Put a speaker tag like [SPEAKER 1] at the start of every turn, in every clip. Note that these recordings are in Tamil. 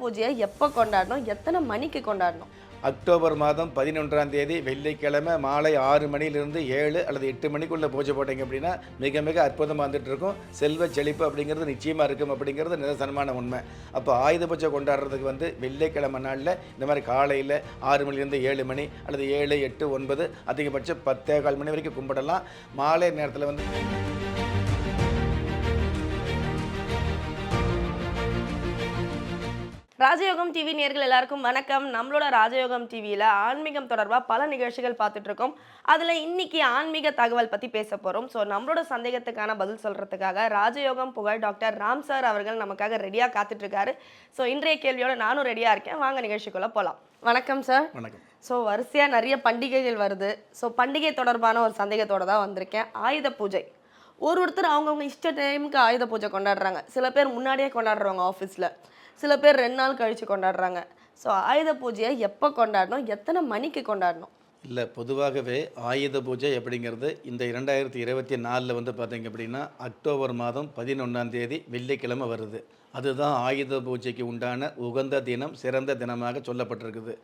[SPEAKER 1] பூஜையை எப்போ கொண்டாடணும்? எத்தனை மணிக்கு கொண்டாடணும்?
[SPEAKER 2] அக்டோபர் மாதம் பதினொன்றாம் தேதி வெள்ளிக்கிழமை மாலை ஆறு மணிலிருந்து ஏழு அல்லது எட்டு மணிக்குள்ளே பூஜை போட்டீங்க அப்படின்னா மிக மிக அற்புதமாக வந்துட்டு இருக்கும். செல்வ செழிப்பு அப்படிங்கிறது நிச்சயமாக இருக்கும் அப்படிங்கிறது நிதர்சனமான உண்மை. அப்போ ஆயுத பூஜை கொண்டாடுறதுக்கு வந்து வெள்ளிக்கிழமை நாளில் இந்த மாதிரி காலையில் ஆறு மணிலேருந்து ஏழு மணி அல்லது ஏழு எட்டு ஒன்பது அதிகபட்சம் பத்தே கால் மணி வரைக்கும் கும்பிடலாம். மாலை நேரத்தில் வந்து
[SPEAKER 1] ராஜயோகம் டிவி நேர்கள் எல்லாருக்கும் வணக்கம். நம்மளோட ராஜயோகம் டிவியில் ஆன்மீகம் தொடர்பாக பல நிகழ்ச்சிகள் பார்த்துட்டு இருக்கோம் அதில் இன்னைக்கு ஆன்மீக தகவல் பற்றி பேச போகிறோம் ஸோ நம்மளோட சந்தேகத்துக்கான பதில் சொல்கிறதுக்காக ராஜயோகம் புகழ் டாக்டர் ராம் சார் அவர்கள் நமக்காக ரெடியாக காத்துட்டு இருக்காரு ஸோ இன்றைய கேள்வியோட நானும் ரெடியாக இருக்கேன். வாங்க நிகழ்ச்சிக்குள்ளே போகலாம் வணக்கம் சார்.
[SPEAKER 2] வணக்கம்.
[SPEAKER 1] ஸோ வரிசையாக நிறைய பண்டிகைகள் வருது. ஸோ பண்டிகை தொடர்பான ஒரு சந்தேகத்தோட தான் வந்திருக்கேன். ஆயுத பூஜை. ஒரு ஒருத்தர் அவங்கவுங்க இஷ்ட டைமுக்கு ஆயுத பூஜை கொண்டாடுறாங்க. சில பேர் முன்னாடியே கொண்டாடுறவங்க ஆஃபீஸில் சில பேர் ரெண்டு நாள் கழித்து கொண்டாடுறாங்க. ஸோ ஆயுத பூஜையை எப்போ கொண்டாடணும்? எத்தனை மணிக்கு கொண்டாடணும்?
[SPEAKER 2] இல்லை பொதுவாகவே ஆயுத பூஜை அப்படிங்கிறது இந்த இரண்டாயிரத்தி இருபத்தி நாலில் வந்து பார்த்தீங்க அப்படின்னா அக்டோபர் மாதம் பதினொன்றாம் தேதி வெள்ளிக்கிழமை வருது. அதுதான் ஆயுத பூஜைக்கு உண்டான உகந்த தினம் சிறந்த தினமாக சொல்லப்பட்டிருக்குது.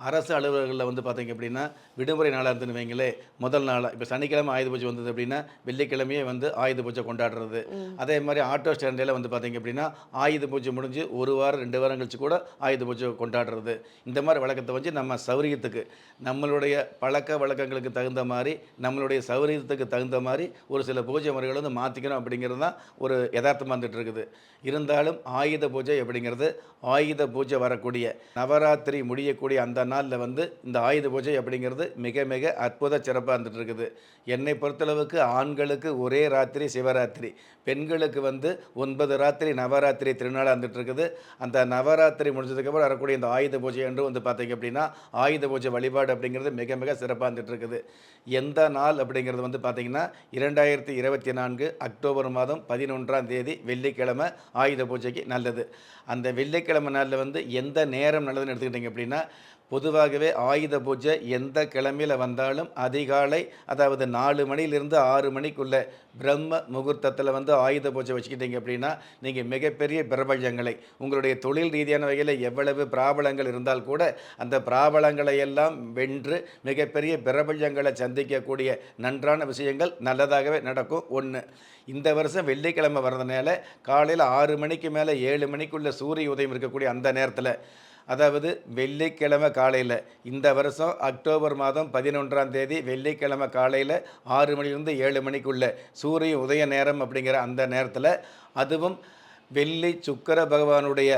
[SPEAKER 2] அரசு அலுவலர்களில் வந்து பார்த்தீங்க அப்படின்னா விடுமுறை நாளாக இருந்துன்னு வைங்களே முதல் நாளாக இப்போ சனிக்கிழமை ஆயுத பூஜை வந்தது அப்படின்னா வெள்ளிக்கிழமையே வந்து ஆயுத பூஜை கொண்டாடுறது. அதே மாதிரி ஆட்டோ ஸ்டாண்டில் வந்து பார்த்தீங்க அப்படின்னா ஆயுத பூஜை முடிஞ்சு ஒரு வாரம் ரெண்டு வாரம் கழிச்சு கூட ஆயுத பூஜை கொண்டாடுறது. இந்த மாதிரி வழக்கத்தை வச்சு நம்ம சௌரியத்துக்கு நம்மளுடைய பழக்க வழக்கங்களுக்கு தகுந்த மாதிரி நம்மளுடைய சௌரியத்துக்கு தகுந்த மாதிரி ஒரு சில பூஜை முறைகளை வந்து மாற்றிக்கணும் அப்படிங்கிறது தான் ஒரு யதார்த்தமாக வந்துட்டு இருக்குது. இருந்தாலும் ஆயுத பூஜை அப்படிங்கிறது ஆயுத பூஜை வரக்கூடிய நவராத்திரி முடியக்கூடிய அந்த நாளில் வந்து இந்த ஆயுத பூஜை அப்படிங்கிறது மிக மிக அற்புத சிறப்பாக இருந்துட்டு இருக்குது. என்னை பொறுத்தளவுக்கு ஆண்களுக்கு ஒரே ராத்திரி சிவராத்திரி. பெண்களுக்கு வந்து ஒன்பது ராத்திரி நவராத்திரி திருநாளாக இருந்துட்டு இருக்குது. அந்த நவராத்திரி முடிஞ்சதுக்கப்புறம் வரக்கூடிய இந்த ஆயுத பூஜை என்று வந்து பார்த்தீங்க அப்படின்னா ஆயுத பூஜை வழிபாடு அப்படிங்கிறது மிக மிக சிறப்பாக இருந்துட்டு இருக்குது. எந்த நாள் அப்படிங்கிறது வந்து பார்த்திங்கன்னா இரண்டாயிரத்தி இருபத்தி நான்கு அக்டோபர் மாதம் பதினொன்றாம் தேதி வெள்ளிக்கிழமை ஆயுத பூஜைக்கு நல்லது. அந்த வெள்ளிக்கிழமை நாளில் வந்து எந்த நேரம் நல்லதுன்னு எடுத்துக்கிட்டிங்க அப்படின்னா பொதுவாகவே ஆயுத பூஜை எந்த கிழமையில் வந்தாலும் அதிகாலை அதாவது நாலு மணிலிருந்து ஆறு மணிக்குள்ளே பிரம்ம முகூர்த்தத்தில் வந்து ஆயுத பூஜை வச்சுக்கிட்டீங்க அப்படின்னா நீங்கள் மிகப்பெரிய பிரபஞ்சங்களை உங்களுடைய தொழில் ரீதியான வகையில் எவ்வளவு பிராபலங்கள் இருந்தால் கூட அந்த பிராபலங்களை எல்லாம் வென்று மிகப்பெரிய பிரபஞ்சங்களை சந்திக்கக்கூடிய நன்றான விஷயங்கள் நல்லதாகவே நடக்கும். ஒன்று இந்த வருஷம் வெள்ளிக்கிழமை வர்றதுனால காலையில் ஆறு மணிக்கு மேலே ஏழு மணிக்குள்ளே சூரிய உதயம் இருக்கக்கூடிய அந்த நேரத்தில் அதாவது வெள்ளிக்கிழமை காலையில். இந்த வருஷம் அக்டோபர் மாதம் பதினொன்றாம் தேதி வெள்ளிக்கிழமை காலையில் ஆறு மணிலிருந்து ஏழு மணிக்குள்ள. சூரிய உதய நேரம் அப்படிங்கிற அந்த நேரத்தில். அதுவும் வெள்ளி சுக்கர பகவானுடைய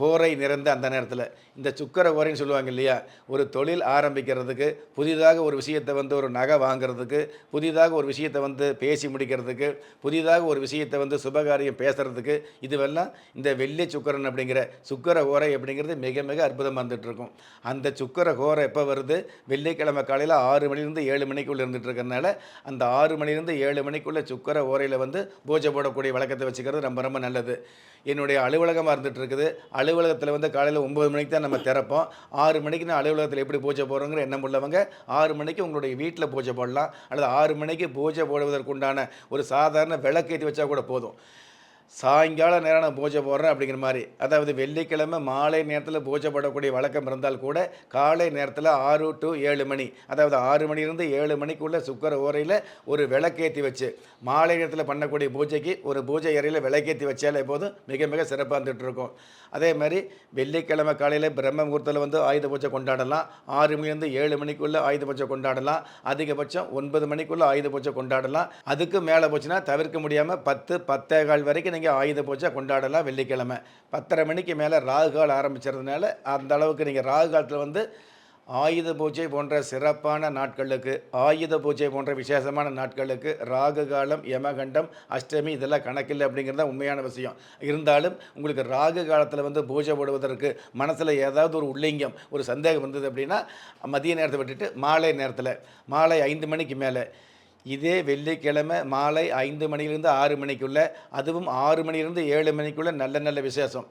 [SPEAKER 2] ஹோரை நிறைந்த அந்த நேரத்தில். இந்த சுக்கர ஓரைன்னு சொல்லுவாங்க இல்லையா? ஒரு தொழில் ஆரம்பிக்கிறதுக்கு புதிதாக ஒரு விஷயத்தை வந்து ஒரு நகை வாங்குறதுக்கு புதிதாக ஒரு விஷயத்தை வந்து பேசி முடிக்கிறதுக்கு புதிதாக ஒரு விஷயத்தை வந்து சுபகாரியம் பேசுகிறதுக்கு இதுவெல்லாம் இந்த வெள்ளி சுக்கரன் அப்படிங்கிற சுக்கர ஓரை அப்படிங்கிறது மிக மிக அற்புதமாக இருந்துட்டு இருக்கும் அந்த சுக்கர ஹோரை எப்போ வருது? வெள்ளிக்கிழமை காலையில் ஆறு மணிலேருந்து ஏழு மணிக்குள்ளே இருந்துட்டு இருக்கறனால அந்த ஆறு மணிலேருந்து ஏழு மணிக்குள்ளே சுக்கர ஓரையில் வந்து பூஜை போடக்கூடிய வழக்கத்தை வச்சுக்கிறது ரொம்ப ரொம்ப நல்லது. என்னுடைய அலுவலகமாக இருந்துகிட்ருக்குது. அலுவலகத்தில் வந்து காலையில் ஒம்பது மணிக்கு தான் நம்ம திறப்போம். ஆறு மணிக்கு நான் அலுவலகத்தில் எப்படி பூஜை போடுறோங்கிற எண்ணம் உள்ளவங்க ஆறு மணிக்கு உங்களுடைய வீட்டில் பூஜை போடலாம். அல்லது ஆறு மணிக்கு பூஜை போடுவதற்குண்டான ஒரு சாதாரண விளக்கேற்றி வச்சா கூட போதும். சாயங்கால நேரம் நான் பூஜை போடுறேன் அப்படிங்கிற மாதிரி. அதாவது வெள்ளிக்கிழமை மாலை நேரத்தில் பூஜை போடக்கூடிய வழக்கம் இருந்தால் கூட காலை நேரத்தில் ஆறு டு ஏழு மணி. அதாவது ஆறு மணிலிருந்து ஏழு மணிக்குள்ளே சுக்கர ஓரையில் ஒரு விளக்கேற்றி வச்சு மாலை நேரத்தில் பண்ணக்கூடிய பூஜைக்கு ஒரு பூஜை அறையில் விளக்கேற்றி வச்சாலே போதும். மிக மிக சிறப்பாக இருந்துகிட்டு இருக்கும் அதே மாதிரி வெள்ளிக்கிழமை காலையில் பிரம்ம முகூர்த்தத்தில் வந்து ஆயுத பூஜை கொண்டாடலாம். ஆறு மணிலேருந்து ஏழு மணிக்குள்ளே ஆயுத பூஜை கொண்டாடலாம். அதிகபட்சம் ஒன்பது மணிக்குள்ளே ஆயுத பூஜை கொண்டாடலாம். அதுக்கு மேலே போச்சுன்னா தவிர்க்க முடியாமல் பத்து பத்தே கால் வரைக்கும் நீங்கள் ஆயுத பூஜை கொண்டாடலாம் வெள்ளிக்கிழமை. பத்தரை மணிக்கு மேலே ராகு கால் ஆரம்பிச்சதுனால அந்த அளவுக்கு நீங்கள் ராகு காலத்தில் வந்து ஆயுத பூஜை போன்ற சிறப்பான நாட்களுக்கு ஆயுத பூஜை போன்ற விசேஷமான நாட்களுக்கு ராகு காலம் யமகண்டம் அஷ்டமி இதெல்லாம் கணக்கில்லை அப்படிங்கிறது தான் உண்மையான விஷயம். இருந்தாலும் உங்களுக்கு ராகு காலத்தில் வந்து பூஜை போடுவதற்கு மனசில் ஏதாவது ஒரு உள்ளிங்கம் ஒரு சந்தேகம் வந்தது அப்படின்னா மதிய நேரத்தை விட்டுட்டு மாலை நேரத்தில் மாலை ஐந்து மணிக்கு மேலே இதே வெள்ளிக்கிழமை மாலை ஐந்து மணிலிருந்து ஆறு மணிக்குள்ளே அதுவும் ஆறு மணிலிருந்து ஏழு மணிக்குள்ளே நல்ல நல்ல விசேஷம்.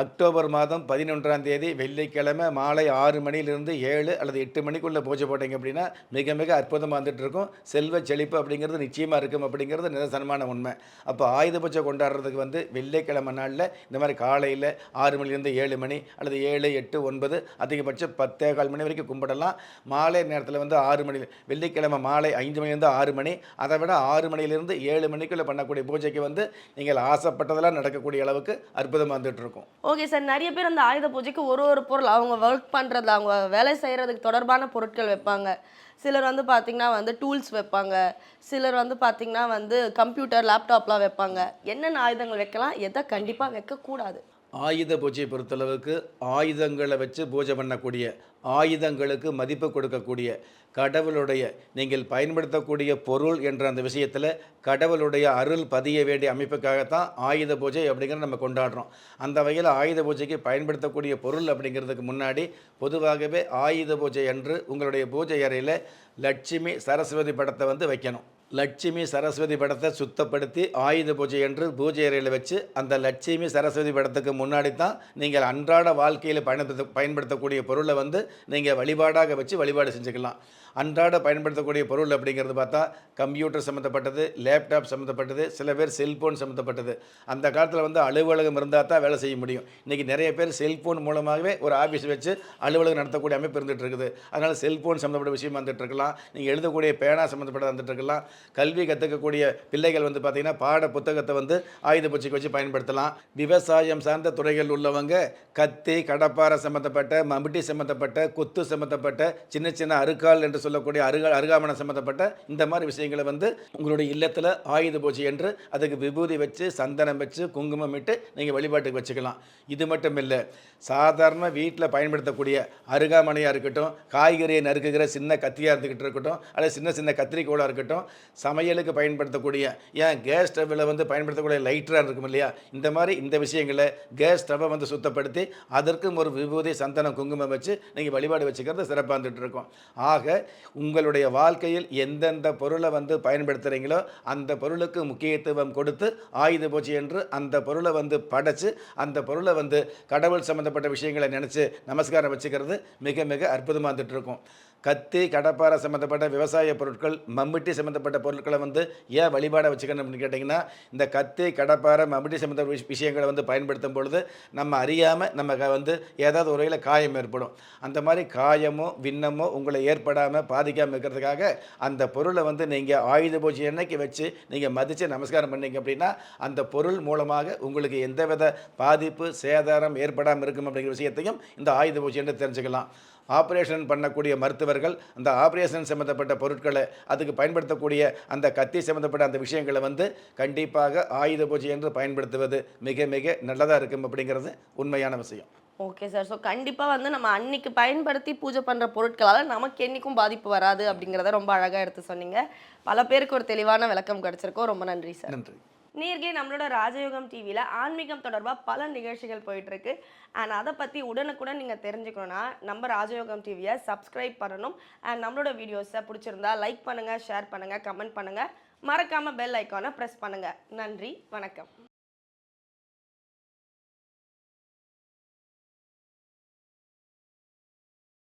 [SPEAKER 2] அக்டோபர் மாதம் பதினொன்றாம் தேதி வெள்ளிக்கிழமை மாலை ஆறு மணியிலிருந்து ஏழு அல்லது எட்டு மணிக்குள்ளே பூஜை போட்டீங்க அப்படின்னா மிக மிக அற்புதமாக வந்துட்டு இருக்கும் செல்வ செழிப்பு அப்படிங்கிறது நிச்சயமாக இருக்கும் அப்படிங்கிறது நிதர்சனமான உண்மை. அப்போ ஆயுத பூஜை கொண்டாடுறதுக்கு வந்து வெள்ளிக்கிழமை நாளில் இந்த மாதிரி காலையில் ஆறு மணிலேருந்து ஏழு மணி அல்லது ஏழு எட்டு ஒன்பது அதிகபட்சம் பத்தே கால் மணி வரைக்கும் கும்பிடலாம். மாலை நேரத்தில் வந்து ஆறு மணி வெள்ளிக்கிழமை மாலை ஐந்து மணிலேருந்து ஆறு மணி அதை விட ஆறு மணிலேருந்து ஏழு மணிக்குள்ளே பண்ணக்கூடிய பூஜைக்கு வந்து நீங்கள் ஆசைப்பட்டதெல்லாம் நடக்கக்கூடிய அளவுக்கு அற்புதமாக வந்துட்டு இருக்கும்
[SPEAKER 1] ஓகே சார் நிறைய பேர் அந்த ஆயுத பூஜைக்கு ஒரு ஒரு பொருள் அவங்க ஒர்க் பண்ணுறதுல அவங்க வேலை செய்கிறதுக்கு தொடர்பான பொருட்கள் வைப்பாங்க. சிலர் வந்து பார்த்திங்கன்னா வந்து டூல்ஸ் வைப்பாங்க. சிலர் வந்து பார்த்திங்கன்னா வந்து கம்ப்யூட்டர் லேப்டாப்லாம் வைப்பாங்க. என்னென்ன ஆயுதங்கள் வைக்கலாம்? எதை கண்டிப்பாக வைக்கக்கூடாது.
[SPEAKER 2] ஆயுத பூஜையை பொறுத்தளவுக்கு ஆயுதங்களை வச்சு பூஜை பண்ணக்கூடிய ஆயுதங்களுக்கு மதிப்பு கொடுக்கக்கூடிய கடவுளுடைய நீங்கள் பயன்படுத்தக்கூடிய பொருள் என்ற அந்த விஷயத்தில் கடவுளுடைய அருள் பதிய வேண்டிய அமைப்புக்காகத்தான் ஆயுத பூஜை அப்படிங்கிறத நம்ம கொண்டாடுறோம். அந்த வகையில் ஆயுத பூஜைக்கு பயன்படுத்தக்கூடிய பொருள் அப்படிங்கிறதுக்கு முன்னாடி பொதுவாகவே ஆயுத பூஜை அன்று உங்களுடைய பூஜை அறையில் லட்சுமி சரஸ்வதி படத்தை வந்து வைக்கணும். லட்சுமி சரஸ்வதி படத்தை சுத்தப்படுத்தி ஆயுத பூஜை என்று பூஜை அறையில் வச்சு அந்த லட்சுமி சரஸ்வதி படத்துக்கு முன்னாடி தான் நீங்கள் அன்றாட வாழ்க்கையில் பயன்படுத்த பயன்படுத்தக்கூடிய பொருளை வந்து நீங்கள் வழிபாடாக வச்சு வழிபாடு செஞ்சுக்கலாம். அன்றாட பயன்படுத்தக்கூடிய பொருள் அப்படிங்கிறது பார்த்தா கம்ப்யூட்டர் சம்மந்தப்பட்டது லேப்டாப் சம்மந்தப்பட்டது சில பேர் செல்ஃபோன் சம்மந்தப்பட்டது அந்த காலத்தில் வந்து அலுவலகம் இருந்தால் தான் வேலை செய்ய முடியும். இன்றைக்கி நிறைய பேர் செல்ஃபோன் மூலமாகவே ஒரு ஆஃபீஸ் வச்சு அலுவலகம் நடத்தக்கூடிய அமைப்பு இருந்துகிட்டு இருக்குது. அதனால் செல்ஃபோன் சம்மந்தப்பட்ட விஷயம் வந்துட்டுருக்கலாம் நீங்கள் எழுதக்கூடிய பேனா சம்மந்தப்பட்ட வந்துட்டு இருக்கலாம். கல்வி கற்றுக்கக்கூடிய பிள்ளைகள் வந்து பார்த்திங்கன்னா பாட புத்தகத்தை வந்து ஆயுத பூச்சிக்கு வச்சு பயன்படுத்தலாம். விவசாயம் சார்ந்த துறைகள் உள்ளவங்க கத்தி கடப்பாரை சம்மந்தப்பட்ட மம்முட்டி சம்மந்தப்பட்ட கொத்து சம்மந்தப்பட்ட சின்ன சின்ன அருக்கால் என்று சொல்லக்கூடிய அருகா அருகாமணம் சம்மந்தப்பட்ட இந்த மாதிரி விஷயங்களை வந்து உங்களுடைய இல்லத்தில் ஆயுத பூச்சி என்று அதுக்கு விபூதி வச்சு சந்தனம் வச்சு குங்குமம் இட்டு நீங்கள் வழிபாட்டுக்கு வச்சுக்கலாம். இது மட்டும் இல்லை சாதாரண வீட்டில் பயன்படுத்தக்கூடிய அருகாமனையாக இருக்கட்டும் காய்கறியை நறுக்குகிற சின்ன கத்தியாக இருந்துக்கிட்டு இருக்கட்டும் அல்லது சின்ன சின்ன கத்திரிக்கோளாக இருக்கட்டும் சமையலுக்கு பயன்படுத்தக்கூடிய ஏன் கேஸ் ஸ்டவ்வில் வந்து பயன்படுத்தக்கூடிய லைட்டராக இருக்கும் இல்லையா? இந்த மாதிரி இந்த விஷயங்களை கேஸ் ஸ்டவ்வை வந்து சுத்தப்படுத்தி அதற்கும் ஒரு விபூதி சந்தனம் குங்குமம் வச்சு நீங்கள் வழிபாடு வச்சுக்கிறது சிறப்பாக இருந்துகிட்டு இருக்கும். ஆக உங்களுடைய வாழ்க்கையில் எந்தெந்த பொருளை வந்து பயன்படுத்துகிறீங்களோ அந்த பொருளுக்கு முக்கியத்துவம் கொடுத்து ஆயுத பூஜை என்று அந்த பொருளை வந்து படைச்சு அந்த பொருளை வந்து கடவுள் சம்மந்தப்பட்ட விஷயங்களை நினச்சி நமஸ்காரம் வச்சுக்கிறது மிக மிக அற்புதமாக இருந்துட்டு இருக்கும். கத்தி கடப்பாரை சம்மந்தப்பட்ட விவசாய பொருட்கள் மம்முட்டி சம்மந்தப்பட்ட பொருட்களை வந்து ஏன் வழிபாடை வச்சுக்கணும் அப்படின்னு கேட்டிங்கன்னா இந்த கத்தி கடப்பாரை மம்முட்டி சம்மந்த விஷயங்களை வந்து பயன்படுத்தும் பொழுது நம்ம அறியாமல் நம்ம வந்து ஏதாவது ஒரு வகையில் காயம் ஏற்படும். அந்த மாதிரி காயமோ விண்ணமோ உங்களை ஏற்படாமல் பாதிக்காமல் இருக்கிறதுக்காக அந்த பொருளை வந்து நீங்கள் ஆயுத பூஜை அன்னைக்கு வச்சு நீங்கள் மதித்து நமஸ்காரம் பண்ணீங்க அப்படின்னா அந்த பொருள் மூலமாக உங்களுக்கு எந்தவித பாதிப்பு சேதாரம் ஏற்படாமல் இருக்கும் அப்படிங்கிற விஷயத்தையும் இந்த ஆயுத பூஜை என்று தெரிஞ்சுக்கலாம். ஆப்ரேஷன் பண்ணக்கூடிய மருத்துவர்கள் அந்த ஆப்ரேஷன் சம்மந்தப்பட்ட பொருட்களை அதுக்கு பயன்படுத்தக்கூடிய அந்த கத்தி சம்மந்தப்பட்ட அந்த விஷயங்களை வந்து கண்டிப்பாக ஆயுத பூஜை என்று பயன்படுத்துவது மிக மிக நல்லதாக இருக்கும் அப்படிங்கிறது உண்மையான விஷயம்.
[SPEAKER 1] ஓகே சார் ஸோ கண்டிப்பாக வந்து நம்ம அன்னைக்கு பயன்படுத்தி பூஜை பண்ணுற பொருட்களால் நமக்கு என்றைக்கும் பாதிப்பு வராது அப்படிங்கிறத ரொம்ப அழகாக எடுத்து சொன்னீங்க. பல பேருக்கு ஒரு தெளிவான விளக்கம் கிடைச்சிருக்கோம். ரொம்ப நன்றி சார்
[SPEAKER 2] நன்றி.
[SPEAKER 1] நேர்கே நம்மளோட ராஜயோகம் டிவியில் ஆன்மீகம் தொடர்பாக பல நிகழ்ச்சிகள் போயிட்டுருக்கு. அண்ட் அதை பற்றி உடனுக்குடன் நீங்கள் தெரிஞ்சுக்கணும்னா நம்ம ராஜயோகம் டிவியை சப்ஸ்கிரைப் பண்ணணும். அண்ட் நம்மளோட வீடியோஸை பிடிச்சிருந்தா லைக் பண்ணுங்கள் ஷேர் பண்ணுங்கள் கமெண்ட் பண்ணுங்கள் மறக்காமல் பெல் ஐக்கானை ப்ரெஸ் பண்ணுங்கள் நன்றி வணக்கம்.